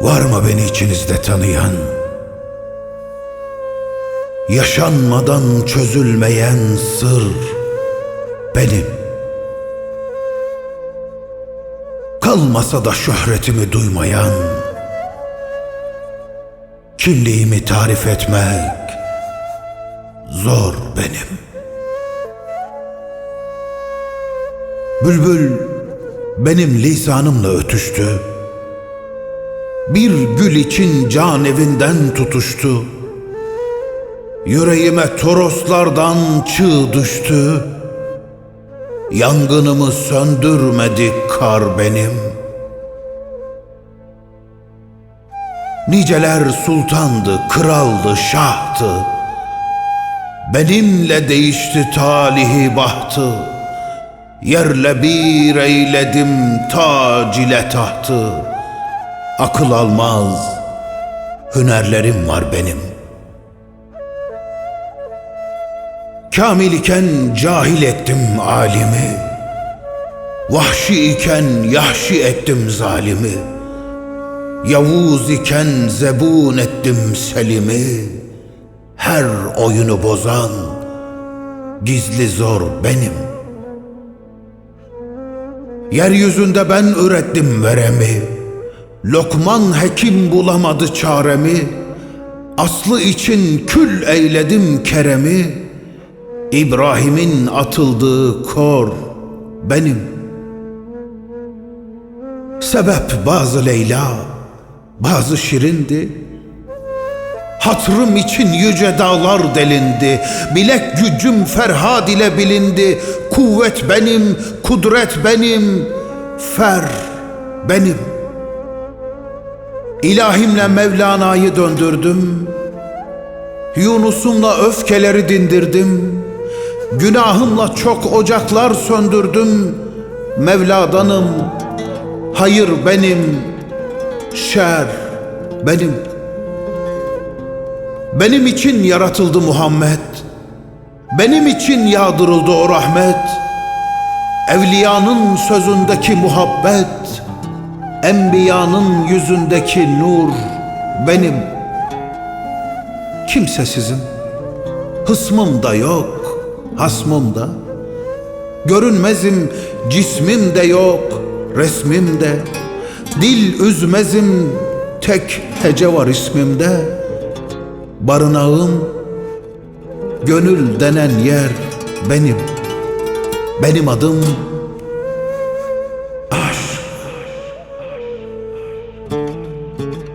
Var mı beni içinizde tanıyan? Yaşanmadan çözülmeyen sır benim. Kalmasa da şöhretimi duymayan, kimliğimi tarif etmek zor benim. Bülbül benim lisanımla ötüştü. Bir gül için can evinden tutuştu. Yüreğime toroslardan çığ düştü. Yangınımı söndürmedi kar benim. Niceler sultandı, kraldı, şahtı. Benimle değişti talihi bahtı. Yerle bir eyledim tac ile tahtı. Akıl almaz, hünerlerim var benim. Kamil iken cahil ettim alimi. Vahşi iken yahşi ettim zalimi. Yavuz iken zebun ettim selimi. Her oyunu bozan gizli zor benim.'' Yeryüzünde ben ürettim veremi. Lokman hekim bulamadı çaremi. Aslı için kül eyledim keremi. İbrahim'in atıldığı kor benim. Sebep bazı Leyla, bazı şirindi. Hatrım için yüce dağlar delindi. Bilek gücüm Ferhad ile bilindi. Kuvvet benim, kudret benim, fer benim. İlahimle Mevlana'yı döndürdüm. Yunus'umla öfkeleri dindirdim. Günahımla çok ocaklar söndürdüm. Mevladanım, hayır benim, şer benim.'' Benim için yaratıldı Muhammed. Benim için yağdırıldı o rahmet. Evliyanın sözündeki muhabbet, enbiyanın yüzündeki nur benim. Kimsesizim. Hısmım da yok, hasmım da. Görünmezim, cismim de yok, resmim de. Dil üzmezim, tek hece var ismimde.'' barınağım, gönül denen yer benim. Benim adım thank you